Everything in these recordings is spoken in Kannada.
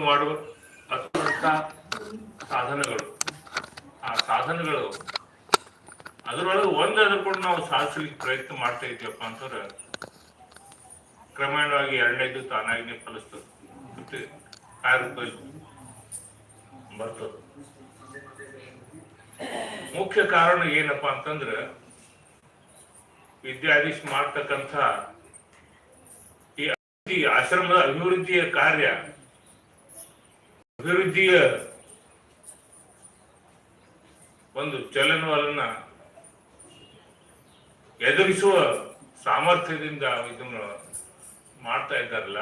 ಉಂಟು ಮಾಡುವ ಅತ್ಯಂತ ಸಾಧನಗಳು. ಆ ಸಾಧನಗಳು, ಅದರೊಳಗೆ ಒಂದಾದ್ರೂ ಕೂಡ ನಾವು ಸಾಧಿಸಲಿಕ್ಕೆ ಪ್ರಯತ್ನ ಮಾಡ್ತಾ ಇದ್ದೀವಪ್ಪ ಅಂತಂದ್ರೆ ಕ್ರಮೇಣವಾಗಿ ಎರಡನೇದು ತಾನಾಗಿನೇ ಫಲಿಸ್ತದೆ ಬರ್ತದೆ. ಮುಖ್ಯ ಕಾರಣ ಏನಪ್ಪಾ ಅಂತಂದ್ರೆ ವಿದ್ಯಾಧೀಶ್ ಮಾಡ್ತಕ್ಕಂಥ ಈ ಆಶ್ರಮದ ಅಭಿವೃದ್ಧಿಯ ಕಾರ್ಯ ಅಭಿವೃದ್ಧಿಯ ಒಂದು ಚಲನವಲನ ಎದುರಿಸುವ ಸಾಮರ್ಥ್ಯದಿಂದ ಇದನ್ನು ಮಾಡ್ತಾ ಇದ್ದಾರಲ್ಲ,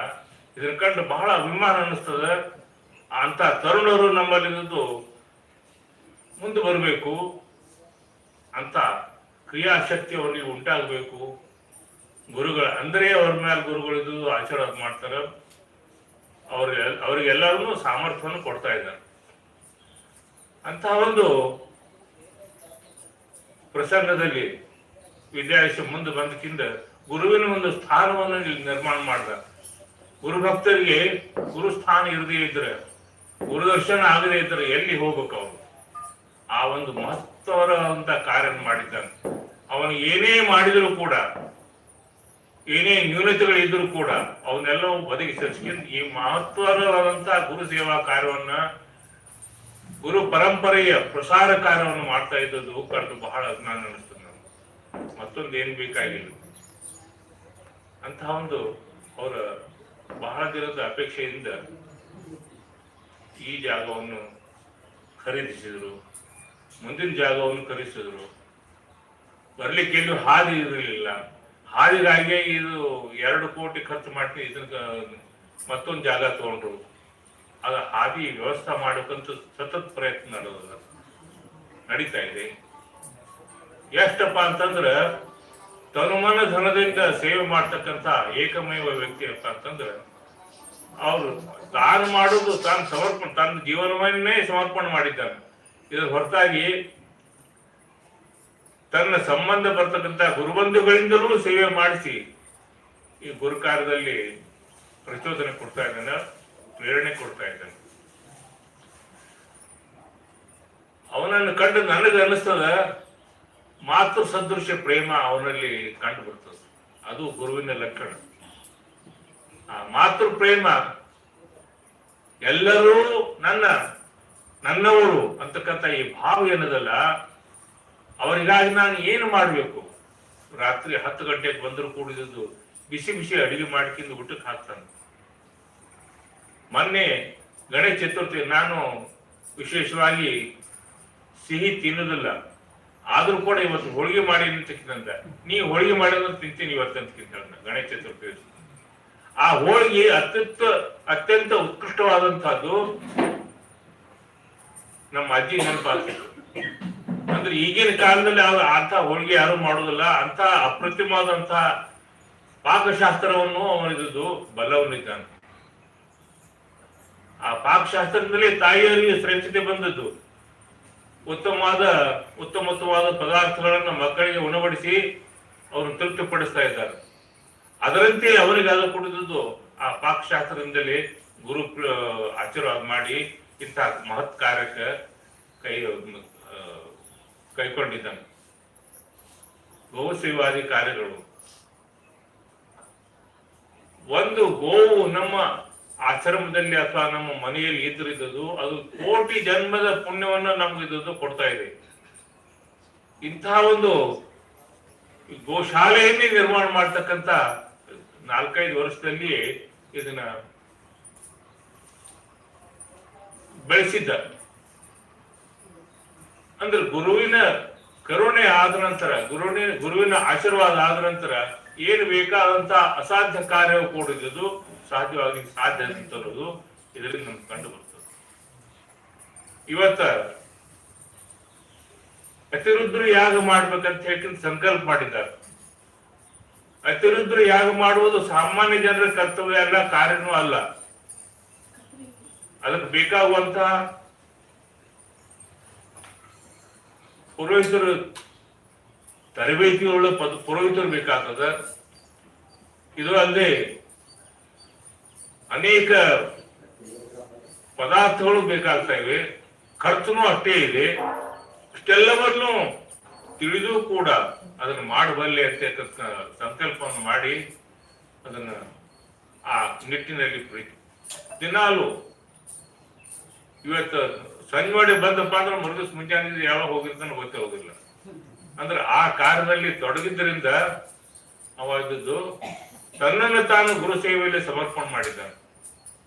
ಇದನ್ನ ಕಂಡು ಬಹಳ ಅಭಿಮಾನ ಅನ್ನಿಸ್ತದ. ಅಂತ ತರುಣರು ನಮ್ಮಲ್ಲಿದ್ದು ಮುಂದೆ ಬರಬೇಕು. ಅಂತ ಕ್ರಿಯಾಶಕ್ತಿ ಅವರಿಗೆ ಉಂಟಾಗಬೇಕು. ಗುರುಗಳ ಅಂದ್ರೆ ಅವ್ರ ಮೇಲೆ ಗುರುಗಳಿದ್ದು ಆಶೀರ್ವಾದ ಮಾಡ್ತಾರೆ. ಅವ್ರಿಗೆ ಅವ್ರಿಗೆಲ್ಲರಿಗೂ ಸಾಮರ್ಥ್ಯವನ್ನು ಕೊಡ್ತಾ ಇದ್ದಾರೆ. ಅಂತಹ ಒಂದು ಪ್ರಸಂಗದಲ್ಲಿ ವಿದ್ಯಾರ್ಥಿ ಮುಂದೆ ಬಂದಕ್ಕಿಂತ ಗುರುವಿನ ಒಂದು ಸ್ಥಾನವನ್ನು ಇಲ್ಲಿ ನಿರ್ಮಾಣ ಮಾಡಿದ. ಗುರು ಭಕ್ತರಿಗೆ ಗುರು ಸ್ಥಾನ ಇರದೇ ಇದ್ರೆ ಗುರುದರ್ಶನ ಆಗದೇ ಇದ್ರೆ ಎಲ್ಲಿ ಹೋಗ್ಬೇಕು ಅವರು? ಆ ಒಂದು ಮಹತ್ವರವಂತ ಕಾರ್ಯ ಮಾಡಿದ್ದಾನೆ. ಅವನು ಏನೇ ಮಾಡಿದರೂ ಕೂಡ ಏನೇ ನ್ಯೂನತೆಗಳಿದ್ರೂ ಕೂಡ ಅವನ್ನೆಲ್ಲ ಒದಗಿಸಿ ಈ ಮಹತ್ವರವಾದಂತಹ ಗುರು ಸೇವಾ ಕಾರ್ಯವನ್ನ, ಗುರು ಪರಂಪರೆಯ ಪ್ರಸಾರ ಕಾರ್ಯವನ್ನು ಮಾಡ್ತಾ ಇದ್ದದ್ದು ಕಂಡು ಬಹಳ ಅಜ್ಞಾನ ಅನಿಸ್ತದೆ ನನಗೆ ಮತ್ತೊಂದು ಏನ್ ಬೇಕಾಗಿಲ್ಲ. ಅಂತಹ ಒಂದು ಅವರ ಬಹಳ ದಿನದ ಅಪೇಕ್ಷೆಯಿಂದ ಈ ಜಾಗವನ್ನು ಖರೀದಿಸಿದರು, ಮುಂದಿನ ಜಾಗವನ್ನು ಖರೀದಿಸಿದ್ರು. ಬರ್ಲಿಕ್ಕೆ ಎಲ್ಲೂ ಹಾದಿ ಇರಲಿಲ್ಲ. ಹಾದಿಗಾಗಿ ಇದು ಎರಡು ಕೋಟಿ ಖರ್ಚು ಮಾಡಿ ಇದನ್ನ ಮತ್ತೊಂದು ಜಾಗ ತಗೊಂಡ್ರು. ಅದ ಹಾದಿ ವ್ಯವಸ್ಥೆ ಮಾಡಬೇಕಂತ ಸತತ ಪ್ರಯತ್ನ ನಡೆದ ನಡೀತಾ ಇದೆ. ಎಷ್ಟಪ್ಪ ಅಂತಂದ್ರೆ ತನುಮನ ಧನದಿಂದ ಸೇವೆ ಮಾಡ್ತಕ್ಕಂಥ ಏಕಮೇವ ವ್ಯಕ್ತಿ ಅಂತ ಅಂತಂದ್ರೆ ಅವರು ತಾನು ಮಾಡೋದು ತಾನು ಸಮರ್ಪಣೆ, ತನ್ನ ಜೀವನವನ್ನೇ ಸಮರ್ಪಣೆ ಮಾಡಿದ್ದಾನೆ. ಇದರ ಹೊರತಾಗಿ ತನ್ನ ಸಂಬಂಧ ಬರ್ತಕ್ಕಂಥ ಗುರುಬಂಧುಗಳಿಂದಲೂ ಸೇವೆ ಮಾಡಿಸಿ ಈ ಗುರುಕಾರದಲ್ಲಿ ಪ್ರಚೋದನೆ ಕೊಡ್ತಾ ಇದ್ದಾನೆ, ಪ್ರೇರಣೆ ಕೊಡ್ತಾ ಇದ್ದಾನೆ. ಅವನನ್ನು ಕಂಡು ನನಗೆ ಅನಿಸ್ತದ ಮಾತೃ ಸದೃಶ ಪ್ರೇಮ ಅವನಲ್ಲಿ ಕಂಡು ಬರ್ತದೆ. ಅದು ಗುರುವಿನ ಲಕ್ಷಣ. ಆ ಮಾತೃ ಪ್ರೇಮ ಎಲ್ಲರೂ ನನ್ನ, ನನ್ನವರು ಅಂತಕ್ಕಂಥ ಈ ಭಾವ ಏನದಲ್ಲ ಅವರಿಗಾಗಿ ನಾನು ಏನು ಮಾಡಬೇಕು? ರಾತ್ರಿ ಹತ್ತು ಗಂಟೆಗೆ ಬಂದರೂ ಕೂಡಿದ್ದು ಬಿಸಿ ಬಿಸಿ ಅಡುಗೆ ಮಾಡ್ಕೊಂಡು ಊಟಕ್ಕೆ ಹಾಕ್ತಾನೆ. ಮೊನ್ನೆ ಗಣೇಶ ಚತುರ್ಥಿ ನಾನು ವಿಶೇಷವಾಗಿ ಸಿಹಿ ತಿನ್ನೋದಿಲ್ಲ. ಆದರೂ ಕೂಡ ಇವತ್ತು ಹೋಳಿಗೆ ಮಾಡಿ ಅಂತ ನೀ ಹೋಳಿಗೆ ಮಾಡಿದ್ರೆ ತಿಂತೀನಿ ಇವತ್ತಂತ ಕೇಳ್ತಾಳೆ ಗಣೇಶ ಚತುರ್ಥಿ. ಆ ಹೋಳಿಗೆ ಅತ್ಯಂತ ಅತ್ಯಂತ ಉತ್ಕೃಷ್ಟವಾದಂತಹದ್ದು ನಮ್ಮ ಅಜ್ಜಿ ನೆನಪಾಗ್ತಿತ್ತು ಅಂದ್ರೆ ಈಗಿನ ಕಾಲದಲ್ಲಿ ಅಂತ ಹೋಳಿಗೆ ಯಾರು ಮಾಡೋದಿಲ್ಲ ಅಂತ ಅಪ್ರತಿಮವಾದಂತ ಪಾಕಶಾಸ್ತ್ರವನ್ನು ಅವನಿದ್ದು ಬಲ್ಲವನಿದ್ದಾನೆ. ಆ ಪಾಕಶಾಸ್ತ್ರದಲ್ಲಿ ತಾಯಿಯವರಿಗೆ ಶ್ರೇಷ್ಠತೆ ಬಂದದ್ದು. ಉತ್ತಮವಾದ, ಉತ್ತಮೋತ್ತಮವಾದ ಪದಾರ್ಥಗಳನ್ನು ಮಕ್ಕಳಿಗೆ ಉಣಬಡಿಸಿ ಅವರು ತೃಪ್ತಿಪಡಿಸ್ತಾ ಇದ್ದಾರೆ ಅದರಂತೆ ಅವರಿಗೆ ಅದು ಕೊಡಿದ್ದು ಆ ಪಾಕಶಾಸ್ತ್ರದಿಂದಲೇ ಗುರು ಆಶೀರ್ವಾದ ಮಾಡಿ ಇಂಥ ಮಹತ್ ಕಾರ್ಯಕ್ಕೆ ಕೈ ಕೈಕೊಂಡಿದ್ದಾನೆ. ಗೋ ಸೇವಾದಿ ಕಾರ್ಯಗಳು. ಒಂದು ಗೋವು ನಮ್ಮ ಆಶ್ರಮದಲ್ಲಿ ಅಥವಾ ನಮ್ಮ ಮನೆಯಲ್ಲಿ ಇದ್ರಿದ್ದು ಅದು ಕೋಟಿ ಜನ್ಮದ ಪುಣ್ಯವನ್ನು ನಮ್ಗೆ ಇದ್ದದ್ದು ಕೊಡ್ತಾ ಇದೆ. ಇಂತಹ ಒಂದು ಗೋಶಾಲೆಯನ್ನೇ ನಿರ್ಮಾಣ ಮಾಡ್ತಕ್ಕಂತ ನಾಲ್ಕೈದು ವರ್ಷದಲ್ಲಿ ಇದನ್ನ ಬೆಳೆಸಿದ್ದ. ಅಂದ್ರೆ ಗುರುವಿನ ಕರುಣೆ ಆದ ನಂತರ, ಗುರುವಿನ ಗುರುವಿನ ಆಶೀರ್ವಾದ ಆದ ನಂತರ ಏನು ಬೇಕಾದಂತಹ ಅಸಾಧ್ಯ ಕಾರ್ಯವು ಕೂಡಿದ್ದು ಸಾಧ್ಯವಾಗಿ ಸಾಧ್ಯ ಅಂತರೋದು ಇದರಲ್ಲಿ ನಮ್ಗೆ ಕಂಡು ಬರ್ತದೆ ಇವತ್ತ ಅತಿರುದ್ರ ಯಾಗ ಮಾಡ್ಬೇಕಂತ ಹೇಳಿ ಸಂಕಲ್ಪ ಮಾಡಿದ್ದಾರೆ. ಅತಿರುದ್ರ ಯಾಗ ಮಾಡುವುದು ಸಾಮಾನ್ಯ ಜನರ ಕರ್ತವ್ಯ ಅಲ್ಲ, ಕಾರ್ಯನೂ ಅಲ್ಲ. ಅದಕ್ಕೆ ಬೇಕಾಗುವಂತಹ ಪುರೋಹಿತರು ಒಳ್ಳೆ ಪದ, ಪುರೋಹಿತರು ಬೇಕಾಗ್ತದ. ಇದು ಅಲ್ಲದೆ ಅನೇಕ ಪದಾರ್ಥಗಳು ಬೇಕಾಗ್ತಾ ಇವೆ. ಖರ್ಚುನು ಅಷ್ಟೇ ಇದೆ. ಇಷ್ಟೆಲ್ಲವನ್ನು ತಿಳಿದು ಕೂಡ ಅದನ್ನು ಮಾಡಬಲ್ಲೆ ಅಂತ ಸಂಕಲ್ಪವನ್ನು ಮಾಡಿ ಅದನ್ನ ಆ ನಿಟ್ಟಿನಲ್ಲಿ ಪ್ರೀತಿ ದಿನಾಲು ಇವತ್ತು ಸಂಜೆ ಮಾಡಿ ಬಂದಪ್ಪ ಅಂದ್ರೆ ಮರುದಿವ್ಸ ಮುಂಜಾನೆ ಯಾವಾಗ ಹೋಗಿರ್ತಾನೆ ಗೊತ್ತೇ ಹೋಗಿಲ್ಲ ಅಂದ್ರೆ ಆ ಕಾರ್ಯದಲ್ಲಿ ತೊಡಗಿದ್ದರಿಂದ ಅವ ಇದ್ದದ್ದು ತನ್ನನ್ನು ತಾನು ಗುರು ಸೇವೆಯಲ್ಲಿ ಸಮರ್ಪಣೆ ಮಾಡಿದ್ದಾನೆ.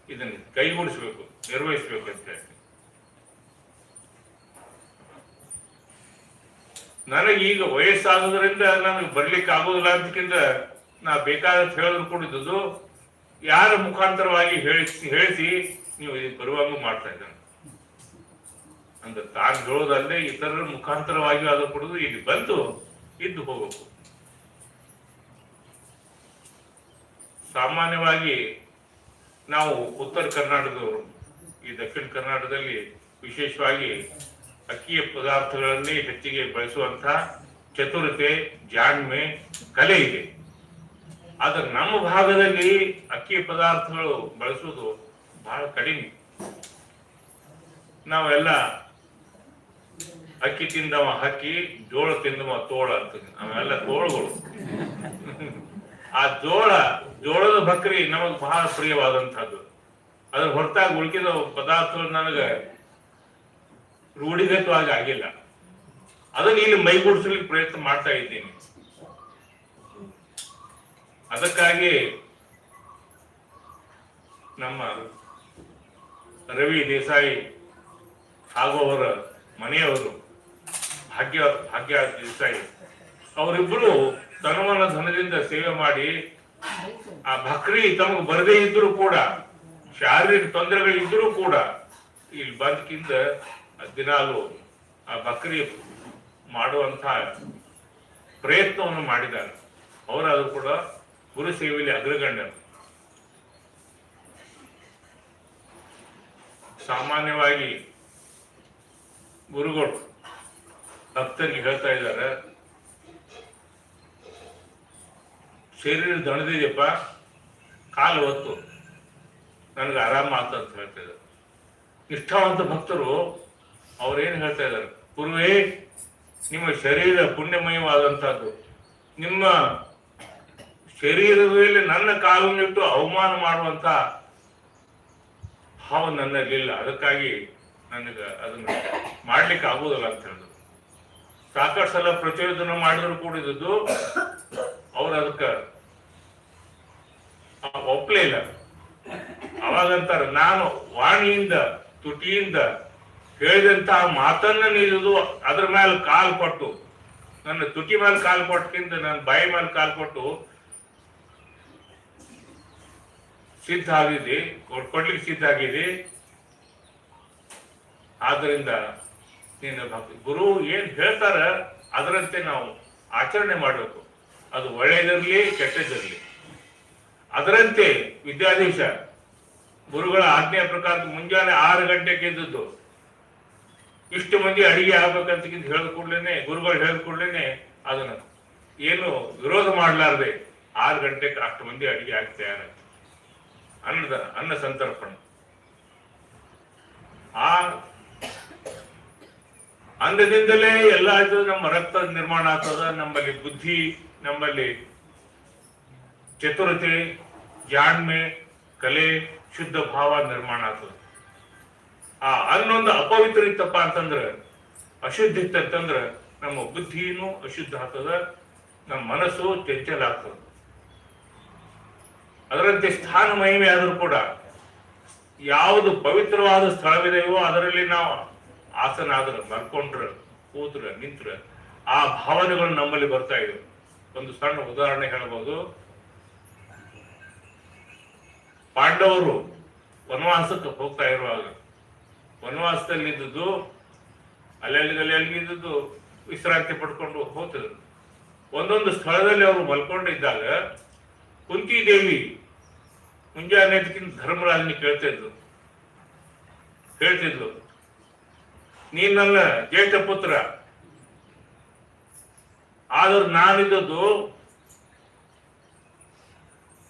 ಇದನ್ನು ಕೈಗೂಡಿಸ್ಬೇಕು ನಿರ್ವಹಿಸ್ಬೇಕು ಅಂತ ನನಗೆ ಈಗ ವಯಸ್ಸಾಗೋದ್ರಿಂದ ನನಗೆ ಬರ್ಲಿಕ್ಕೆ ಆಗೋದಿಲ್ಲ ಅಂತಕ್ಕಿಂತ ನಾ ಬೇಕಾದಂತ ಹೇಳಿದ್ರು ಕೂಡ ಯಾರ ಮುಖಾಂತರವಾಗಿ ಹೇಳಿ ಹೇಳಿಸಿ ನೀವು ಬರುವಾಗ ಮಾಡ್ತಾ ಇದ್ದಾನೆ. ಅಂದ್ರೆ ತಾನು ಹೇಳೋದಲ್ಲದೆ ಇತರರ ಮುಖಾಂತರವಾಗಿ ಅದು ಕೊಡುದು ಇಲ್ಲಿ ಬಂದು ಇದ್ದು ಹೋಗಬೇಕು. ಸಾಮಾನ್ಯವಾಗಿ ನಾವು ಉತ್ತರ ಕರ್ನಾಟಕದವರು ಈ ದಕ್ಷಿಣ ಕರ್ನಾಟಕದಲ್ಲಿ ವಿಶೇಷವಾಗಿ ಅಕ್ಕಿಯ ಪದಾರ್ಥಗಳಲ್ಲಿ ಹೆಚ್ಚಿಗೆ ಬಳಸುವಂತಹ ಚತುರತೆ, ಜಾಣ್ಮೆ, ಕಲೆ ಇದೆ. ಆದ್ರೆ ನಮ್ಮ ಭಾಗದಲ್ಲಿ ಅಕ್ಕಿ ಪದಾರ್ಥಗಳು ಬಳಸುವುದು ಬಹಳ ಕಡಿಮೆ. ನಾವೆಲ್ಲ ಅಕ್ಕಿ ತಿಂದವ, ಹಕ್ಕಿ, ಜೋಳ ತಿಂದವ, ತೋಳ ಅಂತ. ಅವೆಲ್ಲ ತೋಳಗಳು. ಆ ಜೋಳ, ಜೋಳದ ಬಕ್ರಿ ನಮಗ್ ಬಹಳ ಪ್ರಿಯವಾದಂತಹದ್ದು ಅದ್ರ ಹೊರತಾಗಿ ಉಳಿಕಿದ ಪದಾರ್ಥಗಳು ನನಗೆ ರೂಢಿಗತವಾಗಿ ಆಗಿಲ್ಲ. ಅದನ್ನ ಇಲ್ಲಿ ಮೈಗೂಡಿಸ್ಲಿಕ್ಕೆ ಪ್ರಯತ್ನ ಮಾಡ್ತಾ ಇದ್ದೀನಿ. ಅದಕ್ಕಾಗಿ ನಮ್ಮ ರವಿ ದೇಸಾಯಿ ಹಾಗೂ ಅವರ ಮನೆಯವರು ಭಾಗ್ಯ ಭಾಗ್ಯ ದೇಸಾಯಿ ಅವರಿಬ್ಬರು ತನುವನ ಧನದಿಂದ ಸೇವೆ ಮಾಡಿ, ಆ ಭಕ್ರಿ ತಮಗೆ ಬರದೇ ಇದ್ರೂ ಕೂಡ, ಶಾರೀರಿಕ ತೊಂದರೆಗಳಿದ್ರೂ ಕೂಡ, ಇಲ್ಲಿ ಬಂದಕ್ಕಿಂತ ದಿನಾಲು ಆ ಬಕ್ರಿ ಮಾಡುವಂತ ಪ್ರಯತ್ನವನ್ನು ಮಾಡಿದ್ದಾರೆ. ಅವರಾದ್ರೂ ಕೂಡ ಗುರು ಸೇವೆಯಲ್ಲಿ ಅಗ್ರಗಣ್ಯರು. ಸಾಮಾನ್ಯವಾಗಿ ಗುರುಗಳು ಭಕ್ತರಿಗೆ ಹೇಳ್ತಾ ಇದ್ದಾರೆ. ಶರೀರ ದಣದಿದೆಯಪ್ಪ ಕಾಲು ಹೊತ್ತು. ನನಗೆ ಆರಾಮ ಆತ ಅಂತ ಹೇಳ್ತಾ ಇದ್ದಾರೆ. ನಿಷ್ಠಾವಂತ ಭಕ್ತರು ಅವ್ರೇನು ಹೇಳ್ತಾ ಇದ್ದಾರೆ? ಗುರುವೇ, ನಿಮ್ಮ ಶರೀರ ಪುಣ್ಯಮಯವಾದಂಥದ್ದು. ನಿಮ್ಮ ಶರೀರದಲ್ಲಿ ನನ್ನ ಕಾಲನ್ನಿಟ್ಟು ಅವಮಾನ ಮಾಡುವಂತ ಭಾವ ನನ್ನಲ್ಲಿಲ್ಲ ಅದಕ್ಕಾಗಿ ನನಗೆ ಅದನ್ನ ಮಾಡ್ಲಿಕ್ಕೆ ಆಗೋದಿಲ್ಲ ಅಂತ ಹೇಳಿದ್ರು. ಸಾಕಷ್ಟು ಸಲ ಪ್ರಚೋದನ ಮಾಡಿದ್ರು ಕೂಡಿದ್ದು ಅವ್ರ ಅದಕ್ಕೆ ಒಪ್ಪಲೇ ಇಲ್ಲ. ಅವಾಗಂತಾರ ನಾನು ವಾಣಿಯಿಂದ, ತುಟಿಯಿಂದ ಹೇಳಿದಂತ ಮಾತನ್ನ ನೀಡುದು ಅದ್ರ ಮೇಲೆ ಕಾಲ್ ಕೊಟ್ಟು, ನನ್ನ ತುಟಿ ಮೇಲೆ ಕಾಲ್ ಕೊಟ್ಟಕ್ಕಿಂತ ನನ್ನ ಬಾಯಿ ಮೇಲೆ ಕಾಲ್ ಕೊಟ್ಟು ಸಿದ್ಧ ಆಗಿದೆ ಕೊಡ್- ಕೊಡ್ಲಿಕ್ಕೆ ಸಿದ್ಧ ಆಗಿದೆ ಆದ್ರಿಂದ ನೀನು ಗುರು ಏನ್ ಹೇಳ್ತಾರ ಅದರಂತೆ ನಾವು ಆಚರಣೆ ಮಾಡಬೇಕು. ಅದು ಒಳ್ಳೆಯದಿರಲಿ ಕೆಟ್ಟದಿರಲಿ. ಅದರಂತೆ ವಿದ್ಯಾಧೀಶ, ಗುರುಗಳ ಆಜ್ಞೆಯ ಪ್ರಕಾರ ಮುಂಜಾನೆ ಆರು ಗಂಟೆಗೆ ಎದ್ದದ್ದು. ಇಷ್ಟು ಮಂದಿ ಅಡಿಗೆ ಆಗ್ಬೇಕಂತ ಹೇಳಿದ ಕೂಡಲೇನೆ, ಗುರುಗಳು ಹೇಳಿದ ಕೂಡಲೇನೆ ಅದನ್ನ ಏನು ವಿರೋಧ ಮಾಡಲಾರ್ದೆ ಆರು ಗಂಟೆಗೆ ಅಷ್ಟು ಮಂದಿ ಅಡಿಗೆ ಆಗ್ತೇ ಅನ್ನದ, ಅನ್ನ ಸಂತರ್ಪಣ. ಆ ಅನ್ನದಿಂದಲೇ ಎಲ್ಲ ಇದು ನಮ್ಮ ರಕ್ತ ನಿರ್ಮಾಣ ಆಗ್ತದ, ನಮ್ಮಲ್ಲಿ ಬುದ್ಧಿ, ನಮ್ಮಲ್ಲಿ ಚತುರತೆ, ಜಾಣ್ಮೆ, ಕಲೆ, ಶುದ್ಧ ಭಾವ ನಿರ್ಮಾಣ ಆಗ್ತದೆ. ಆ ಅನ್ನೊಂದು ಅಪವಿತ್ರ ಇತ್ತಪ್ಪ ಅಂತಂದ್ರ, ಅಶುದ್ಧ ಇತ್ತಂತಂದ್ರ ನಮ್ಮ ಬುದ್ಧಿನೂ ಅಶುದ್ಧ ಆಗ್ತದ, ನಮ್ಮ ಮನಸ್ಸು ಚಂಚಲ ಆಗ್ತದ. ಅದರಂತೆ ಸ್ಥಾನ ಮಹಿಮೆ ಆದರೂ ಕೂಡ, ಯಾವುದು ಪವಿತ್ರವಾದ ಸ್ಥಳವಿದೆಯೋ ಅದರಲ್ಲಿ ನಾವು ಆಸನ ಮರ್ಕೊಂಡ್ರ ಮಲ್ಕೊಂಡ್ರ ಕೂತ್ರ ನಿಂತ್ರ ಆ ಭಾವನೆಗಳು ನಮ್ಮಲ್ಲಿ ಬರ್ತಾ ಇವೆ. ಒಂದು ಸಣ್ಣ ಉದಾಹರಣೆ ಹೇಳ್ಬೋದು. ಪಾಂಡವರು ವನವಾಸಕ್ಕೆ ಹೋಗ್ತಾ ಇರುವಾಗ ವನವಾಸದಲ್ಲಿ ಅಲ್ಲಿ ಅಲ್ಲಿ ಇದ್ದದ್ದು ವಿಶ್ರಾಂತಿ ಪಡ್ಕೊಂಡು ಹೋಗ್ತಿದ್ರು. ಒಂದೊಂದು ಸ್ಥಳದಲ್ಲಿ ಅವರು ಮಲ್ಕೊಂಡಿದ್ದಾಗ ಕುಂತಿ ದೇವಿ ಮುಂಜಾನೆ ಧರ್ಮರಾಜ್ ಧರ್ಮರಾಜನ ಕೇಳ್ತಾ ಇದ್ಲು ಹೇಳ್ತಿದ್ಲು ನೀನ್ ನನ್ನ ಜ್ಯೇಷ್ಠ ಪುತ್ರ. ಆದರೂ ನಾನಿದ್ದದ್ದು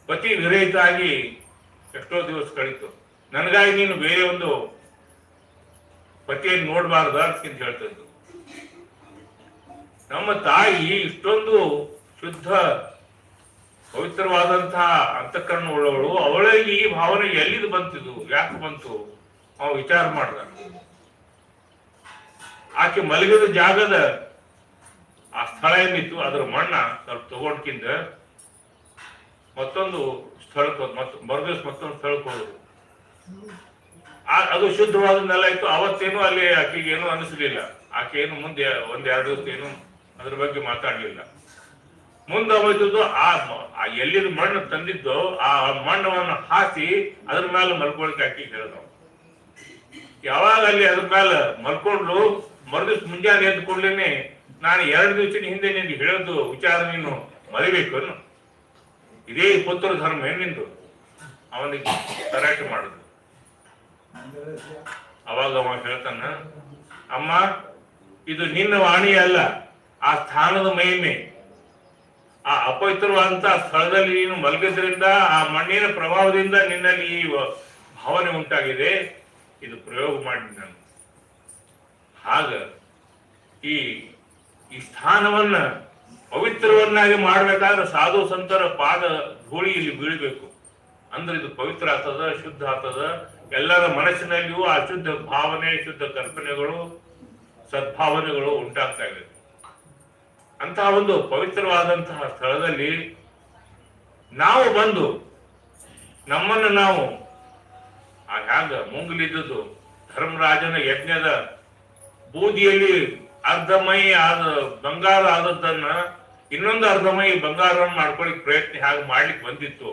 ಪತಿ ವಿರಹಿತ ಆಗಿ ಎಷ್ಟೋ ದಿವಸ ಕಳೀತು. ನನಗಾಗಿ ನೀನು ಬೇರೆ ಒಂದು ಪತಿಯನ್ನು ನೋಡಬಾರ್ದ ಅಂತ ಹೇಳ್ತಿದ್ದು ನಮ್ಮ ತಾಯಿ ಇಷ್ಟೊಂದು ಶುದ್ಧ, ಪವಿತ್ರವಾದಂತಹ ಅಂತಃಕರಣ ಉಳ್ಳವಳು ಅವಳಿಗೆ ಈ ಭಾವನೆ ಎಲ್ಲಿದು ಬಂತಿದ್ದು? ಯಾಕೆ ಬಂತು? ಅವ ವಿಚಾರ ಮಾಡ್ದ. ಆಕೆ ಮಲಗಿದ ಜಾಗದ ಆ ಸ್ಥಳ ಏನಿತ್ತು, ಅದರ ಮಣ್ಣ ಸ್ವಲ್ಪ ತಗೊಂಡ್ಕಿಂದ ಮತ್ತೊಂದು ಸ್ಥಳಕ್ಕೆ ಮರುದಿವ್ಸ ಮತ್ತೊಂದು ಸ್ಥಳಕ್ಕೆ ಹೋದ್ರು. ಅದು ಶುದ್ಧವಾದ ನೆಲ ಇತ್ತು. ಅವತ್ತೇನು ಅಲ್ಲಿ ಆಕೆಗೆ ಏನು ಅನಿಸ್ಲಿಲ್ಲ. ಆಕೆ ಏನು ಮುಂದೆ ಒಂದೆರಡು ದಿವಸ ಏನು ಅದ್ರ ಬಗ್ಗೆ ಮಾತಾಡ್ಲಿಲ್ಲ. ಮುಂದೆ ಹೋಯ್ತದ್ದು ಆ ಎಲ್ಲಿದ ಮಣ್ಣು ತಂದಿದ್ದು, ಆ ಮಣ್ಣವನ್ನು ಹಾಸಿ ಅದ್ರ ಮೇಲೆ ಮಲ್ಕೊಳಕ್ಕೆ ಆಕೆ ಹೇಳಿದವು. ಯಾವಾಗ ಅಲ್ಲಿ ಅದ್ರ ಮೇಲೆ ಮಲ್ಕೊಂಡು ಮರುದಿವ್ಸ ಮುಂಜಾನೆ ಎದ್ದು ಕೂಡ್ಲೇನೆ ನಾನು ಎರಡು ದಿವಸದ ಹಿಂದೆ ನಿನ್ಗೆ ಹೇಳೋದು ವಿಚಾರ ನೀನು ಮರಿಬೇಕು. ಇದೇ ಪುತ್ರ ಧರ್ಮ ಏನಿಂದು ಅವನಿಗೆ ತರಾಟೆ ಮಾಡುದು. ಅವಾಗ ಅವ ಹೇಳ್ತಾನ, ಅಮ್ಮ, ಇದು ನಿನ್ನ ವಾಣಿ ಅಲ್ಲ, ಆ ಸ್ಥಾನದ ಮಹಿಮೆ. ಆ ಅಪವಿತ್ರವಾದಂತಹ ಸ್ಥಳದಲ್ಲಿ ನೀನು ಮಲಗಿದ್ರಿಂದ ಆ ಮಣ್ಣಿನ ಪ್ರಭಾವದಿಂದ ನಿನ್ನಲ್ಲಿ ಈ ಭಾವನೆ ಉಂಟಾಗಿದೆ. ಇದು ಪ್ರಯೋಗ ಮಾಡಿದ ನಾನು. ಹಾಗ ಈ ಈ ಸ್ಥಾನವನ್ನ ಪವಿತ್ರವನ್ನಾಗಿ ಮಾಡ್ಬೇಕಾದ್ರೆ ಸಾಧು ಸಂತರ ಪಾದ ಧೂಳಿ ಇಲ್ಲಿ ಬೀಳ್ಬೇಕು. ಅಂದ್ರೆ ಇದು ಪವಿತ್ರ ಆಗ್ತದ, ಶುದ್ಧ ಆಗ್ತದ, ಎಲ್ಲರ ಮನಸ್ಸಿನಲ್ಲಿಯೂ ಆ ಶುದ್ಧ ಭಾವನೆ, ಶುದ್ಧ ಕಲ್ಪನೆಗಳು, ಸದ್ಭಾವನೆಗಳು ಉಂಟಾಗ್ತಾ ಇದೆ ಅಂತಹ ಒಂದು ಪವಿತ್ರವಾದಂತಹ ಸ್ಥಳದಲ್ಲಿ ನಾವು ಬಂದು ನಮ್ಮನ್ನು ನಾವು ಆ ಹ್ಯಾಂಗ ಮುಂಗಲಿದ್ದದ್ದು ಧರ್ಮರಾಜನ ಯಜ್ಞದ ಬೂದಿಯಲ್ಲಿ ಅರ್ಧ ಮೈ ಆದ ಬಂಗಾರ ಆದದ್ದನ್ನ ಇನ್ನೊಂದು ಅರ್ಧ ಮೈ ಬಂಗಾರವನ್ನು ಮಾಡ್ಕೊಳಿಕ್ ಪ್ರಯತ್ನ ಹಾಗೆ ಮಾಡ್ಲಿಕ್ಕೆ ಬಂದಿತ್ತು.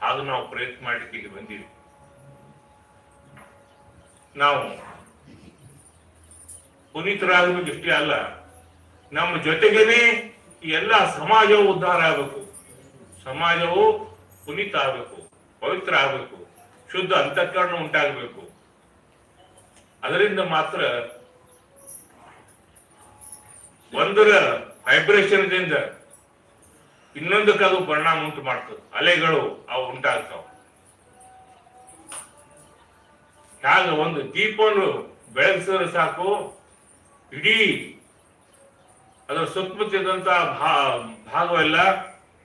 ಹಾಗೆ ನಾವು ಪ್ರಯತ್ನ ಮಾಡ್ಲಿಕ್ಕೆ ಇಲ್ಲಿ ಬಂದಿವಿ. ನಾವು ಪುನೀತರಾಗಬೇಕು ಇಷ್ಟೇ ಅಲ್ಲ. ನಮ್ಮ ಜೊತೆಗೇನೆ ಎಲ್ಲ ಸಮಾಜವು ಉದ್ಧಾರ ಆಗಬೇಕು. ಸಮಾಜವು ಪುನೀತ ಆಗಬೇಕು, ಪವಿತ್ರ ಆಗಬೇಕು. ಶುದ್ಧ ಅಂತಃಕರಣ ಉಂಟಾಗಬೇಕು. ಅದರಿಂದ ಮಾತ್ರ ಒಂದರ ವೈಬ್ರೇಷನ್ ದಿಂದ ಇನ್ನೊಂದಕ್ಕೆ ಅದು ಪರಿಣಾಮ ಉಂಟು ಮಾಡ್ತದೆ. ಅಲೆಗಳು ಅವು ಉಂಟಾಗ್ತಾವ. ಹಾಗ ಒಂದು ದೀಪವನ್ನು ಬೆಳಗಿಸಿದ್ರೆ ಸಾಕು. ಇಡೀ ಅದರ ಸುತ್ತಮುತ್ತಿದಂತಹ ಭಾಗವೆಲ್ಲ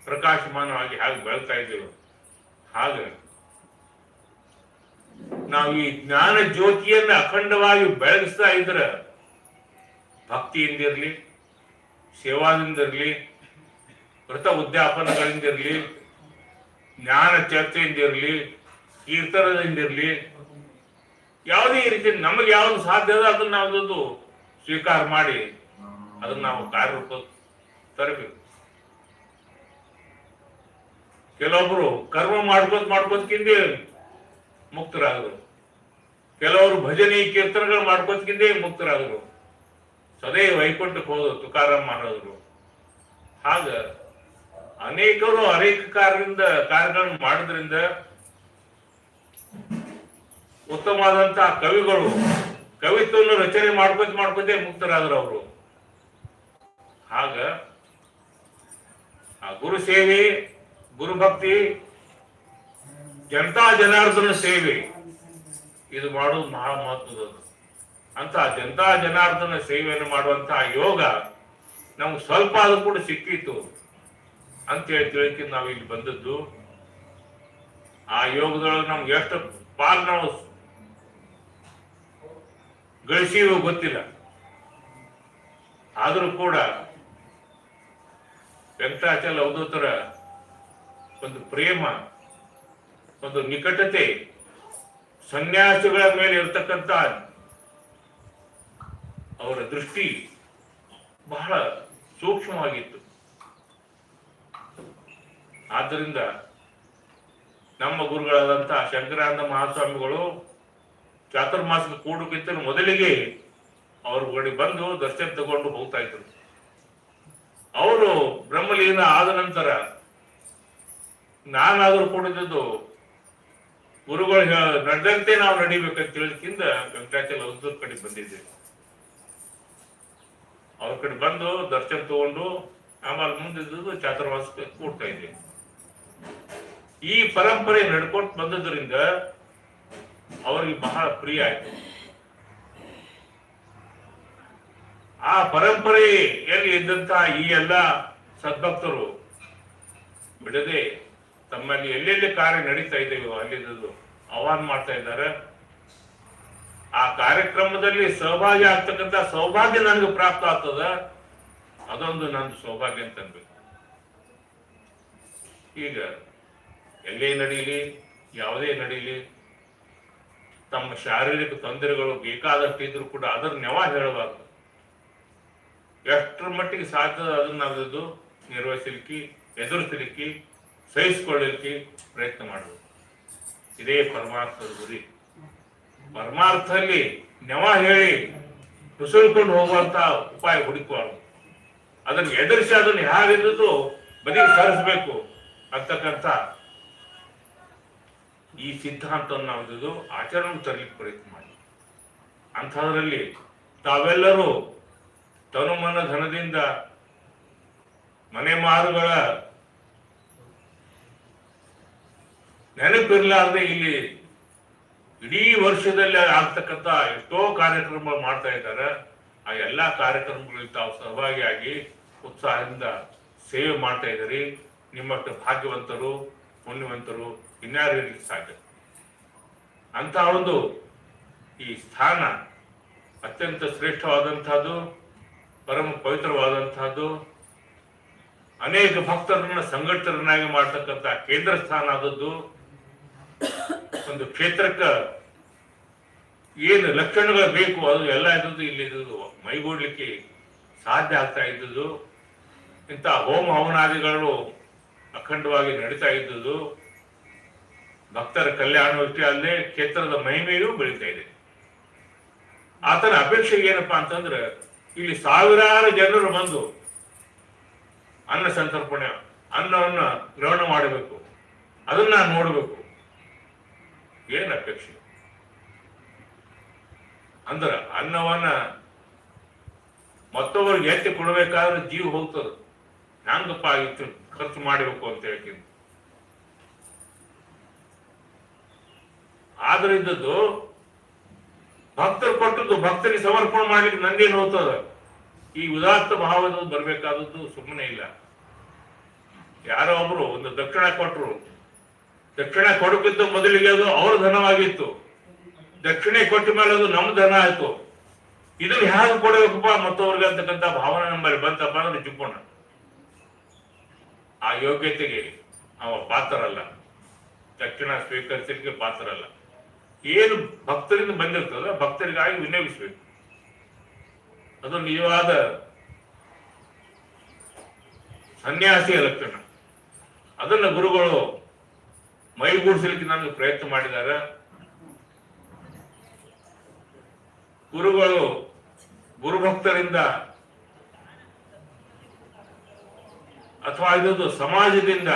ಪ್ರಕಾಶಮಾನವಾಗಿ ಹಾಗೆ ಬೆಳಗ್ತಾ ಇದ್ದೇವೆ ಹಾಗೆ ನಾವು ಈ ಜ್ಞಾನ ಜ್ಯೋತಿಯನ್ನ ಅಖಂಡವಾಗಿ ಬೆಳಗಿಸ್ತಾ ಇದ್ರ ಭಕ್ತಿಯಿಂದಿರ್ಲಿ, ಸೇವಾದಿಂದಿರ್ಲಿ, ವ್ರತ ಉದ್ಯಾಪನಗಳಿಂದಿರ್ಲಿ, ಜ್ಞಾನ ಚರ್ಚೆಯಿಂದಿರ್ಲಿ, ಕೀರ್ತನದಿಂದಿರ್ಲಿ, ಯಾವುದೇ ರೀತಿ ನಮಗೆ ಯಾವ್ದು ಸಾಧ್ಯ ಅದ ಅದನ್ನ ನಾವು ಸ್ವೀಕಾರ ಮಾಡಿ ಅದನ್ನ ನಾವು ಕಾರ್ಯರೂಪ ತರಬೇಕು. ಕೆಲವೊಬ್ರು ಕರ್ಮ ಮಾಡ್ಕೋತ್ ಮಾಡ್ಕೋದ್ಕಿಂದೆ ಮುಕ್ತರಾದರು. ಕೆಲವರು ಭಜನೆ ಕೀರ್ತನೆಗಳು ಮಾಡ್ಕೋದ್ಕಿಂದೆ ಮುಕ್ತರಾದರು. ಸದೇ ವೈಕುಂಠಕ್ಕೆ ಹೋದ್ರು ತುಕಾರಾಮ್ ಮಹಾರಾಜರು. ಹಾಗ ಅನೇಕರು ಅನೇಕ ಕಾರ್ಯದಿಂದ ಕಾರ್ಯಗಳನ್ನು ಮಾಡೋದ್ರಿಂದ ಉತ್ತಮವಾದಂತಹ ಕವಿಗಳು ಕವಿತ್ವವನ್ನು ರಚನೆ ಮಾಡ್ಕೊತ ಮಾಡ್ಕೊತೇ ಮುಕ್ತರಾದ್ರು ಅವರು. ಹಾಗ ಆ ಗುರು ಸೇವೆ ಗುರುಭಕ್ತಿ ಜನತಾ ಜನಾರ್ದನ ಸೇವೆ. ಇದು ಮಾಡುವುದು ಮಹಾ ಮಹತ್ವದ್ದು. ಅಂತ ಜನತಾ ಜನಾರ್ದನ ಸೇವೆಯನ್ನು ಮಾಡುವಂತಹ ಯೋಗ ನಮ್ಗೆ ಸ್ವಲ್ಪ ಆದ್ರೂ ಕೂಡ ಸಿಕ್ಕಿತ್ತು ಅಂತ ಹೇಳಿ ತಿಳಿಕೆ ನಾವು ಇಲ್ಲಿ ಬಂದದ್ದು. ಆ ಯೋಗದೊಳಗೆ ನಮ್ಗೆ ಎಷ್ಟು ಪಾಲ್ ನಾವು ಗಳಿಸೀವೋ ಗೊತ್ತಿಲ್ಲ. ಆದರೂ ಕೂಡ ವೆಂಕಟಾಚಲ ಅವಧೂತರ ಒಂದು ಪ್ರೇಮ ಒಂದು ನಿಕಟತೆ ಸನ್ಯಾಸಿಗಳ ಮೇಲೆ ಇರತಕ್ಕಂತ ಅವರ ದೃಷ್ಟಿ ಬಹಳ ಸೂಕ್ಷ್ಮವಾಗಿತ್ತು. ಆದ್ದರಿಂದ ನಮ್ಮ ಗುರುಗಳಾದಂತಹ ಶಂಕರಾನಂದ ಮಹಾಸ್ವಾಮಿಗಳು ಚಾತುರ್ಮಾಸದ ಕೂಡಕ್ಕಿಂತ ಮೊದಲಿಗೆ ಅವ್ರ ಬಳಿ ಬಂದು ದರ್ಶನ ತಗೊಂಡು ಹೋಗ್ತಾ ಇದ್ರು. ಅವರು ಬ್ರಹ್ಮಲೀನ ಆದ ನಂತರ ನಾನಾದರೂ ಕೂಡಿದ್ದು ಗುರುಗಳು ಹೇಳ ನಡೆದಂತೆ ನಾವು ನಡಿಬೇಕಂತ ಹೇಳಿದ್ಕಿಂತ ವೆಂಕಟಾಚಲ ಅವಧೂತ ಕಡೆ ಬಂದಿದ್ದೆ. ಅವ್ರ ಕಡೆ ಬಂದು ದರ್ಶನ ತಗೊಂಡು ಆಮೇಲೆ ಮುಂದಿದ್ದು ಚಾತುರ್ವಾಸ ಕೂಡ್ತಾ ಇದ್ದೆ. ಈ ಪರಂಪರೆ ನಡ್ಕೊಂಡು ಬಂದದ್ರಿಂದ ಅವರಿಗೆ ಬಹಳ ಪ್ರಿಯ ಆಯ್ತು. ಆ ಪರಂಪರೆಯಲ್ಲಿ ಇದ್ದಂತಹ ಈ ಎಲ್ಲ ಸದ್ಭಕ್ತರು ಬಿಡದೆ ತಮ್ಮಲ್ಲಿ ಎಲ್ಲೆಲ್ಲಿ ಕಾರ್ಯ ನಡೀತಾ ಇದೆಯೋ ಅಲ್ಲಿದ್ದು ಆಹ್ವಾನ ಮಾಡ್ತಾ ಇದ್ದಾರೆ. ಆ ಕಾರ್ಯಕ್ರಮದಲ್ಲಿ ಸಹಭಾಗಿ ಆಗ್ತಕ್ಕಂಥ ಸೌಭಾಗ್ಯ ನನಗೆ ಪ್ರಾಪ್ತ ಆಗ್ತದ? ಅದೊಂದು ನಂದು ಸೌಭಾಗ್ಯ ಅಂತ ಅನ್ಬೇಕು. ಈಗ ಎಲ್ಲೇ ನಡೀಲಿ, ಯಾವುದೇ ನಡೀಲಿ, ತಮ್ಮ ಶಾರೀರಿಕ ತೊಂದರೆಗಳು ಬೇಕಾದಷ್ಟು ಇದ್ರೂ ಕೂಡ ಅದರ ನೆವ ಹೇಳಬಾರ್ದು. ಎಷ್ಟರ ಮಟ್ಟಿಗೆ ಸಾಧ್ಯ ಅದನ್ನ ಅದು ನಿರ್ವಹಿಸಲಿಕ್ಕೆ, ಎದುರಿಸಲಿಕ್ಕೆ ಸಹಿಸಿಕೊಳ್ಳಲಿಕ್ಕೆ ಪ್ರಯತ್ನ ಮಾಡಬೇಕು ಇದೇ ಪರಮಾರ್ಥದ ಗುರಿ. ಪರಮಾರ್ಥದಲ್ಲಿ ನೆವ ಹೇಳಿ ನುಸುಳ್ಕೊಂಡು ಹೋಗುವಂತ ಉಪಾಯ ಹುಡುಕಬಾರ್ದು ಅದನ್ನು ಎದುರಿಸಿ ಅದನ್ನು ಹೇಗಿದ್ದು ಬದಿಗೆ ಸರಿಸಬೇಕು ಅಂತಕ್ಕಂಥ ಈ ಸಿದ್ಧಾಂತವನ್ನು ನಾವು ಆಚರಣೆ ತರಲಿಕ್ಕೆ ಪ್ರಯತ್ನ ಮಾಡಿ. ಅಂಥದ್ರಲ್ಲಿ ತಾವೆಲ್ಲರೂ ತನುಮನ ಧನದಿಂದ ಮನೆ ಮಾರುಗಳ ನೆನಪಿರ್ಲಾರ್ದೆ ಇಲ್ಲಿ ಇಡೀ ವರ್ಷದಲ್ಲಿ ಆಗ್ತಕ್ಕಂಥ ಎಷ್ಟೋ ಕಾರ್ಯಕ್ರಮ ಮಾಡ್ತಾ ಇದ್ದಾರೆ. ಆ ಎಲ್ಲಾ ಕಾರ್ಯಕ್ರಮಗಳಲ್ಲಿ ತಾವು ಸಹಭಾಗಿಯಾಗಿ ಉತ್ಸಾಹದಿಂದ ಸೇವೆ ಮಾಡ್ತಾ ಇದ್ದೀರಿ. ನಿಮ್ಮಷ್ಟು ಭಾಗ್ಯವಂತರು, ಪುಣ್ಯವಂತರು ಇನ್ಯಾರು ಸಾಧ್ಯ ಅಂತ ಒಂದು ಈ ಸ್ಥಾನ ಅತ್ಯಂತ ಶ್ರೇಷ್ಠವಾದಂಥದ್ದು, ಪರಮ ಪವಿತ್ರವಾದಂಥದ್ದು. ಅನೇಕ ಭಕ್ತರನ್ನ, ಸಂಘಟಿತರನ್ನಾಗಿ ಮಾಡ್ತಕ್ಕಂಥ ಕೇಂದ್ರ ಸ್ಥಾನ ಆದದ್ದು. ಒಂದು ಕ್ಷೇತ್ರಕ್ಕ ಏನು ಲಕ್ಷಣಗಳು ಬೇಕು ಅದು ಎಲ್ಲ ಇದ್ದದ್ದು ಇಲ್ಲಿ ಇದ್ದದ್ದು ಮೈಗೂಡ್ಲಿಕ್ಕೆ ಸಾಧ್ಯ ಆಗ್ತಾ ಇದ್ದದ್ದು. ಇಂಥ ಹೋಮ ಹವನಾದಿಗಳು ಅಖಂಡವಾಗಿ ನಡೀತಾ ಇದ್ದುದು ಭಕ್ತರ ಕಲ್ಯಾಣವಷ್ಟೇ ಅಲ್ಲದೆ ಕ್ಷೇತ್ರದ ಮಹಿಮೆಯೂ ಬೆಳೀತಾ ಇದೆ. ಆತನ ಅಪೇಕ್ಷೆ ಏನಪ್ಪಾ ಅಂತಂದ್ರೆ ಇಲ್ಲಿ ಸಾವಿರಾರು ಜನರು ಬಂದು ಅನ್ನ ಸಂತರ್ಪಣೆ, ಅನ್ನವನ್ನು ಗ್ರಹಣ ಮಾಡಬೇಕು. ಅದನ್ನ ನೋಡಬೇಕು. ಏನ್ ಅಪೇಕ್ಷೆ ಅಂದ್ರ ಅನ್ನವನ್ನ ಮತ್ತೊಬ್ಬರಿಗೆ ಎತ್ತಿ ಕೊಡಬೇಕಾದ್ರೆ ಜೀವ ಹೋಗ್ತದ. ಹ್ಯಾಂಗಪ್ಪ ಇತ್ತು ಖರ್ಚು ಮಾಡಬೇಕು ಅಂತ ಹೇಳ್ತೀನಿ. ಆದ್ರಿಂದದ್ದು ಭಕ್ತರು ಕೊಟ್ಟದ್ದು ಭಕ್ತರಿಗೆ ಸಮರ್ಪಣೆ ಮಾಡ್ಲಿಕ್ಕೆ ನಂದೇನು ಹೋಗ್ತದ? ಈ ಉದಾತ್ತ ಭಾವದ ಬರ್ಬೇಕಾದದ್ದು ಸುಮ್ಮನೆ ಇಲ್ಲ. ಯಾರೋ ಒಬ್ರು ಒಂದು ದಕ್ಷಿಣ ಕೊಟ್ರು. ದಕ್ಷಿಣ ಕೊಡಕ್ಕಿಂತ ಮೊದಲಿಗೆ ಅದು ಅವ್ರ ಧನವಾಗಿತ್ತು. ದಕ್ಷಿಣೆ ಕೊಟ್ಟ ಮೇಲೆ ಅದು ನಮ್ಮ ಧನ ಆಯ್ತು. ಇದನ್ನ ಹೇಗೆ ಕೊಡಬೇಕಪ್ಪ ಮತ್ತವ್ರಿಗೆ ಅಂತಕ್ಕಂಥ ಭಾವನೆ ನಮ್ಮಲ್ಲಿ ಬಂತಪ್ಪ ಅಂದ್ರೆ ಚಿಕ್ಕೋಣ ಆ ಯೋಗ್ಯತೆಗೆ ಅವ ಪಾತ್ರರಲ್ಲ. ದಕ್ಷಿಣ ಸ್ವೀಕರಿಸಲಿಕ್ಕೆ ಪಾತ್ರರಲ್ಲ. ಏನು ಭಕ್ತರಿಂದ ಬಂದಿರ್ತದ ಭಕ್ತರಿಗಾಗಿ ವಿನಿಯೋಗಿಸ್ಬೇಕು. ಅದು ನಿಜವಾದ ಸನ್ಯಾಸಿಯ ಲಕ್ಷಣ. ಅದನ್ನ ಗುರುಗಳು ಮೈಗೂಡಿಸಲಿಕ್ಕೆ ನನಗೆ ಪ್ರಯತ್ನ ಮಾಡಿದಾರ. ಗುರುಗಳು, ಗುರುಭಕ್ತರಿಂದ ಅಥವಾ ಇದೊಂದು ಸಮಾಜದಿಂದ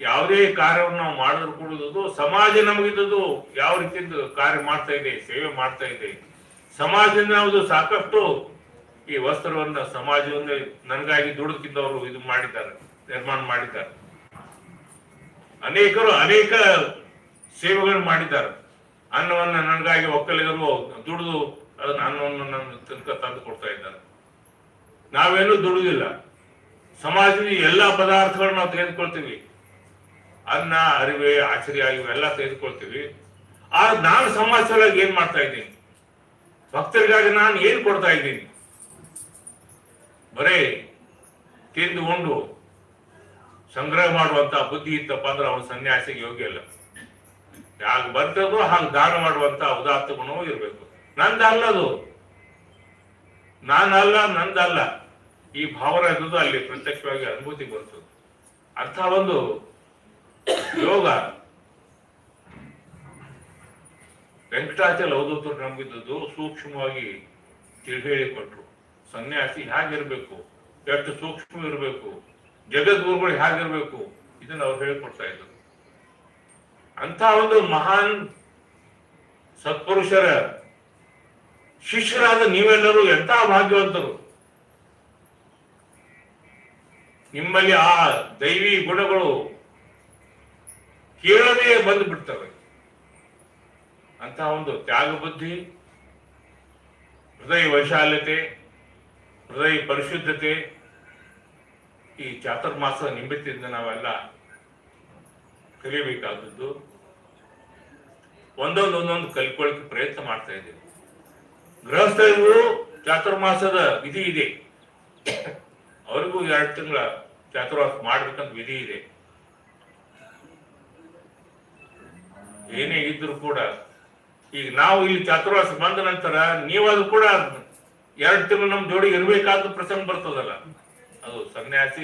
ಯಾವುದೇ ಕಾರ್ಯವನ್ನು ನಾವು ಮಾಡಿದ್ರು ಕೂಡ ಇದು ಸಮಾಜ ನಮಗಿದ್ದು ಯಾವ ರೀತಿಯಿಂದ ಕಾರ್ಯ ಮಾಡ್ತಾ ಇದೆ, ಸೇವೆ ಮಾಡ್ತಾ ಇದೆ. ಸಮಾಜದಿಂದ ನಾವು ಸಾಕಷ್ಟು ಈ ವಸ್ತ್ರವನ್ನ ಸಮಾಜವನ್ನ ನನಗಾಗಿ ದುಡುಕಿದ್ದವರು ಇದು ಮಾಡಿದ್ದಾರೆ, ನಿರ್ಮಾಣ ಮಾಡಿದ್ದಾರೆ. ಅನೇಕರು ಅನೇಕ ಸೇವೆಗಳನ್ನು ಮಾಡಿದ್ದಾರೆ. ಅನ್ನವನ್ನು ನನಗಾಗಿ ಒಕ್ಕಲಿಗರು ದುಡಿದು ಅದನ್ನು ಅನ್ನವನ್ನು ನನ್ನ ತನಕ ತಂದು ಕೊಡ್ತಾ ಇದ್ದಾರೆ. ನಾವೇನು ದುಡುದಿಲ್ಲ. ಸಮಾಜದ ಎಲ್ಲ ಪದಾರ್ಥಗಳನ್ನು ನಾವು ತೆಗೆದುಕೊಳ್ತೀವಿ. ಅನ್ನ, ಅರಿವೆ, ಆಚರಿ ಇವೆಲ್ಲ ತೆಗೆದುಕೊಳ್ತೀವಿ. ಆದ್ರೆ ನಾನು ಸಮಾಜ ಏನು ಏನ್ ಮಾಡ್ತಾ ಇದ್ದೀನಿ? ಭಕ್ತರಿಗಾಗಿ ನಾನು ಏನ್ ಕೊಡ್ತಾ ಇದ್ದೀನಿ? ಬರೇ ತಿಂದು ಉಂಡು. ಸಂಗ್ರಹ ಮಾಡುವಂತ ಬುದ್ಧಿ ಇತ್ತಪ್ಪ ಅಂದ್ರೆ ಅವನ ಸನ್ಯಾಸಿಗೆ ಯೋಗ್ಯ ಇಲ್ಲ ಯಾಕೆ ಬರ್ತದೋ ಹಾಗೆ ದಾನ ಮಾಡುವಂತ ಉದಾತ್ತ ಗುಣವೂ ಇರಬೇಕು. ನಂದಲ್ಲದು. ನಾನಲ್ಲ, ನಂದಲ್ಲ. ಈ ಭಾವನೆ ಇದ್ದದ್ದು ಅಲ್ಲಿ ಪ್ರತ್ಯಕ್ಷವಾಗಿ ಅನುಭೂತಿ ಬರ್ತದೆ ಅಂಥ ಒಂದು ಯೋಗ ವೆಂಕಟಾಚಲ ಓದೋದ್ರು ನಮಗಿದ್ದದ್ದು ಸೂಕ್ಷ್ಮವಾಗಿ ತಿಳಿ ಹೇಳಿಕೊಟ್ರು ಸನ್ಯಾಸಿ ಹೇಗಿರ್ಬೇಕು ಎಷ್ಟು ಸೂಕ್ಷ್ಮ ಇರಬೇಕು? ಜಗದ್ಗುರುಗಳು ಹೇಗಿರ್ಬೇಕು? ಇದನ್ನ ಅವ್ರು ಹೇಳಿಕೊಡ್ತಾ ಇದ್ರು. ಅಂತ ಒಂದು ಮಹಾನ್ ಸತ್ಪುರುಷರ ಶಿಷ್ಯರಾದ ನೀವೆಲ್ಲರೂ ಎಂಥ ಭಾಗ್ಯವಂತರು? ನಿಮ್ಮಲ್ಲಿ ಆ ದೈವಿ ಗುಣಗಳು ಕೇಳದೇ ಬಂದು ಬಿಡ್ತವೆ ಅಂತ ಒಂದು ತ್ಯಾಗ ಬುದ್ಧಿ ಹೃದಯ ವೈಶಾಲ್ಯತೆ, ಹೃದಯ ಪರಿಶುದ್ಧತೆ ಈ ಚಾತುರ್ಮಾಸ ನಿಮಿತ್ತದಿಂದ ನಾವೆಲ್ಲ ಕಲಿಯಬೇಕಾದದ್ದು. ಒಂದೊಂದು ಒಂದೊಂದು ಕಲ್ಕೊಳ್ಳಿಕ್ಕೆ ಪ್ರಯತ್ನ ಮಾಡ್ತಾ ಇದ್ದೀವಿ. ಗೃಹಸ್ಥರಿಗೂ ಚಾತುರ್ಮಾಸದ ವಿಧಿ ಇದೆ. ಅವರಿಗೂ ಎರಡು ತಿಂಗಳ ಚಾತುರ್ಮಾಸ ಮಾಡ್ಬೇಕಂತ ವಿಧಿ ಇದೆ. ಏನೇ ಇದ್ರು ಕೂಡ ಈಗ ನಾವು ಇಲ್ಲಿ ಚಾತುರ್ಮಾಸ ಬಂದ ನಂತರ ನೀವಾದ್ರೂ ಕೂಡ ಎರಡು ತಿಂಗಳು ನಮ್ಮ ಜೋಡಿ ಇರಬೇಕಾದ ಪ್ರಸಂಗ ಬರ್ತದಲ್ಲ. ಅದು ಸನ್ಯಾಸಿ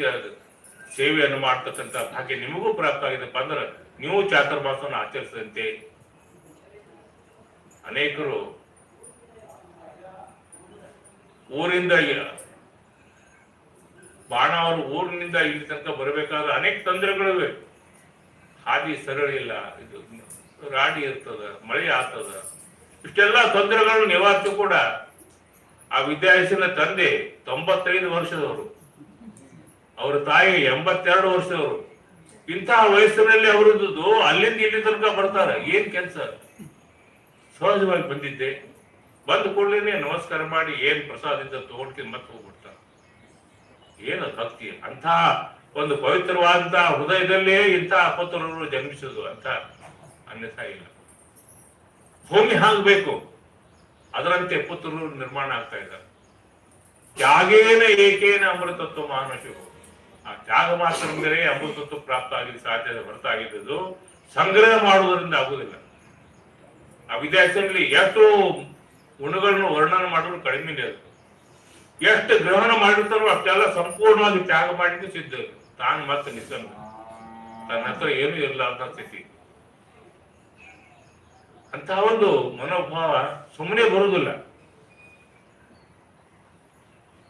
ಸೇವೆಯನ್ನು ಮಾಡ್ತಕ್ಕಂಥ ಭಾಗ್ಯ ನಿಮಗೂ ಪ್ರಾಪ್ತ ಆಗಿದೆಪ್ಪ ಅಂದ್ರೆ ನೀವು ಚಾತುರ್ಮಾಸವನ್ನು ಆಚರಿಸಿದಂತೆ ಅನೇಕರು ಊರಿಂದ ಬಾಣ ಅವರು ಊರಿನಿಂದ ಇಲ್ಲಿ ತನಕ ಬರಬೇಕಾದ ಅನೇಕ ತೊಂದರೆಗಳಿವೆ. ಹಾದಿ ಸರಳ ಇಲ್ಲ, ಇದು ರಾಡಿ ಇರ್ತದ, ಮಳೆ ಆಗ್ತದ ಇಷ್ಟೆಲ್ಲ ತೊಂದರೆಗಳು ನಿವಾರಿಸಿ ಕೂಡ ಆ ವಿದ್ಯಾರ್ಥಿನ ತಂದೆ ತೊಂಬತ್ತೈದು ವರ್ಷದವರು. ಅವರ ತಾಯಿ ಎಂಬತ್ತೆರಡು ವರ್ಷದವರು. ಇಂತಹ ವಯಸ್ಸಿನಲ್ಲಿ ಅವರದ್ದು ಅಲ್ಲಿಂದ ಇಲ್ಲಿ ತನಕ ಬರ್ತಾರೆ. ಏನ್ ಕೆಲಸ? ಸಹಜವಾಗಿ ಬಂದಿದ್ದೆ. ಬಂದ ಕೂಡಲೇ ನಮಸ್ಕಾರ ಮಾಡಿ ಏನ್ ಪ್ರಸಾದ ಇದ್ದ ತಗೊಂಡ್ಕೊಂಡು ಮತ್ತೆ ಹೋಗ್ಬಿಡ್ತಾರೆ. ಏನು ಭಕ್ತಿ ಅಂತ ಒಂದು ಪವಿತ್ರವಾದಂತಹ ಹೃದಯದಲ್ಲೇ ಇಂತಹ ಅಪತರರು ಜನ್ಮಿಸೋದು ಅಂತ ಅನ್ಯಥಾ ಇಲ್ಲ. ಭೂಮಿ ಹಾಗಬೇಕು ಅದರಂತೆ ಪುತ್ರರು ನಿರ್ಮಾಣ ಆಗ್ತಾ ಇದ್ದಾರೆ. ತ್ಯಾಗೇನ ಏಕೇನ ಅಮೃತತ್ವ ಮಾನಸಿಕ ಆ ತ್ಯಾಗ ಮಾತ್ರದಿಂದಲೇ ಅಮೃತತ್ವ ಪ್ರಾಪ್ತ ಆಗಲಿ ಸಾಧ್ಯ ಹೊರತಾಗಿದ್ದು ಸಂಗ್ರಹ ಮಾಡುವುದರಿಂದ ಆಗುವುದಿಲ್ಲ. ಆ ವಿದ್ಯಾರ್ಥಿಗಳಲ್ಲಿ ಎಷ್ಟು ಗುಣಗಳನ್ನು ವರ್ಣನೆ ಮಾಡಿದ್ರು ಕಡಿಮೆ ಅದು. ಎಷ್ಟು ಗ್ರಹಣ ಮಾಡಿರ್ತಾರೋ ಅಷ್ಟೆಲ್ಲ ಸಂಪೂರ್ಣವಾಗಿ ತ್ಯಾಗ ಮಾಡಿದ್ದು ಸಿದ್ಧ ತಾನು ಮತ್ತೆ ನಿಸ್ಸಂಗ. ತನ್ನ ಹತ್ರ ಏನು ಅಂತ ಸ್ಥಿತಿ. ಅಂತಹ ಒಂದು ಮನೋಭಾವ ಸುಮ್ಮನೆ ಬರುವುದಿಲ್ಲ.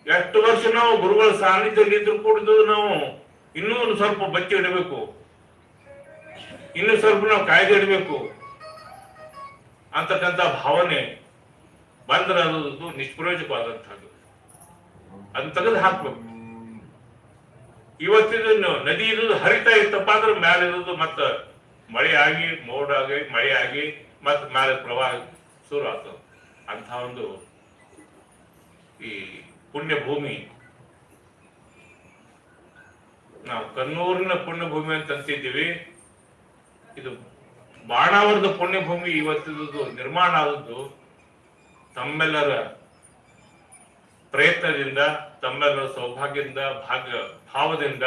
ಎಷ್ಟು ವರ್ಷ ನಾವು ಗುರುಗಳ ಸಾನ್ನಿಧ್ಯದಲ್ಲಿ ಇದ್ರು ಕೂಡ ನಾವು ಇನ್ನೂ ಒಂದು ಸ್ವಲ್ಪ ಬಚ್ಚಿ ಇಡಬೇಕು. ಇನ್ನೂ ಸ್ವಲ್ಪ ನಾವು ಕಾಯ್ದೆ ಇಡಬೇಕು. ಅಂತಕ್ಕಂಥ ಭಾವನೆ ಬಂದ್ರೆ ಅದು ನಿಷ್ಪ್ರಯೋಜಕವಾದಂಥದ್ದು. ಅದನ್ನ ತೆಗೆದು ಹಾಕ್ಬೇಕು. ಇವತ್ತಿದು ನದಿ ಇರೋದು ಹರಿತಾ ಇತ್ತಪ್ಪ ಅಂದ್ರೆ ಮೇಲೆ ಇರೋದು ಮತ್ತ ಮಳೆ ಆಗಿ, ಮೋಡ ಆಗಿ, ಮಳೆ ಆಗಿ ಮತ್ತ ಮೇಲೆ ಪ್ರವಾಹ ಶುರು ಆಗ್ತದೆ. ಅಂತ ಒಂದು ಈ ಪುಣ್ಯ ಭೂಮಿ ನಾವು ಕನ್ನೂರಿನ ಪುಣ್ಯ ಭೂಮಿ ಅಂತ ಅಂತಿದ್ದೀವಿ. ಇದು ಬಾಣಾವರದ ಪುಣ್ಯ ಭೂಮಿ ಇವತ್ತಿದ್ದು ನಿರ್ಮಾಣ ಆದದ್ದು ತಮ್ಮೆಲ್ಲರ ಪ್ರಯತ್ನದಿಂದ, ತಮ್ಮೆಲ್ಲರ ಸೌಭಾಗ್ಯದಿಂದ ಭಾಗ್ಯ ಭಾವದಿಂದ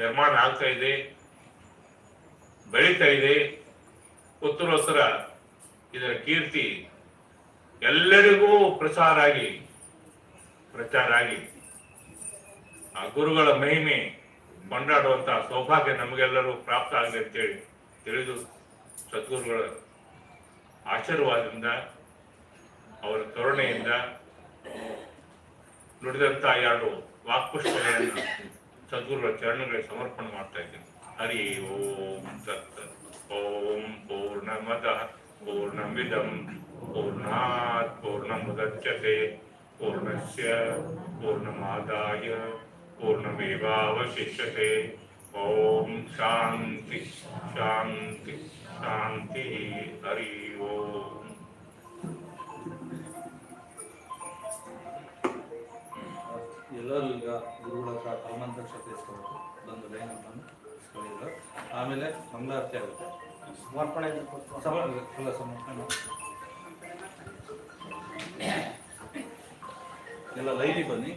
ನಿರ್ಮಾಣ ಆಗ್ತಾ ಇದೆ. ಬೆಳೀತಾ ಇದೆ. ಉತ್ತರೋತ್ತರ ಇದರ ಕೀರ್ತಿ ಎಲ್ಲರಿಗೂ ಪ್ರಸಾರ ಆಗಿ ಪ್ರಚಾರ ಆಗಿ ಆ ಗುರುಗಳ ಮಹಿಮೆ ಕೊಂಡಾಡುವಂತಹ ಸೌಭಾಗ್ಯ ನಮಗೆಲ್ಲರೂ ಪ್ರಾಪ್ತ ಆಗಲಿ ಅಂತೇಳಿ ತಿಳಿದು ಸದ್ಗುರುಗಳ ಆಶೀರ್ವಾದದಿಂದ, ಅವರ ಕರುಣೆಯಿಂದ ನುಡಿದಂತ ಎರಡು ವಾಕ್ಪುಷ್ಪಗಳನ್ನು ಸದ್ಗುರುಗಳ ಚರಣಗಳಿಗೆ ಸಮರ್ಪಣೆ ಮಾಡ್ತಾ ಇದ್ದೀನಿ. ಹರಿ ಓಂ ತತ್ ಓಂ ಪೂರ್ಣಮದ ಪೂರ್ಣಮಿದಂ ಪೂರ್ಣಾತ್ ಪೂರ್ಣಮುದಚ್ಯತೆ. ಪೂರ್ಣಸ್ಯ ಪೂರ್ಣಮಾದಾಯ ಪೂರ್ಣಮೇವಾವಶಿಷ್ಯತೆ ಓಂ ಶಾಂತಿ ಶಾಂತಿ ಶಾಂತಿ ಹರಿ ಓಂ ಎಲ್ಲರೂ ಈಗ ಗುರುಗಳ ಹತ್ರ ಕರ್ಮಾಂತಕ್ಷತೆ ಇಸ್ಕೊಬೇಕು. ಒಂದು ಲೈನ್ ಅಂತ ಇಸ್ಕೊಂಡಿದ್ರು ಆಮೇಲೆ ಮಂಗಳಾರತಿ ಆಗುತ್ತೆ. ಸಮರ್ಪಣೆ ಸಮರ್ಪಣೆ ಎಲ್ಲ ಸಮರ್ಪಣೆ. ಎಲ್ಲ ಲೈನಿಗೆ ಬನ್ನಿ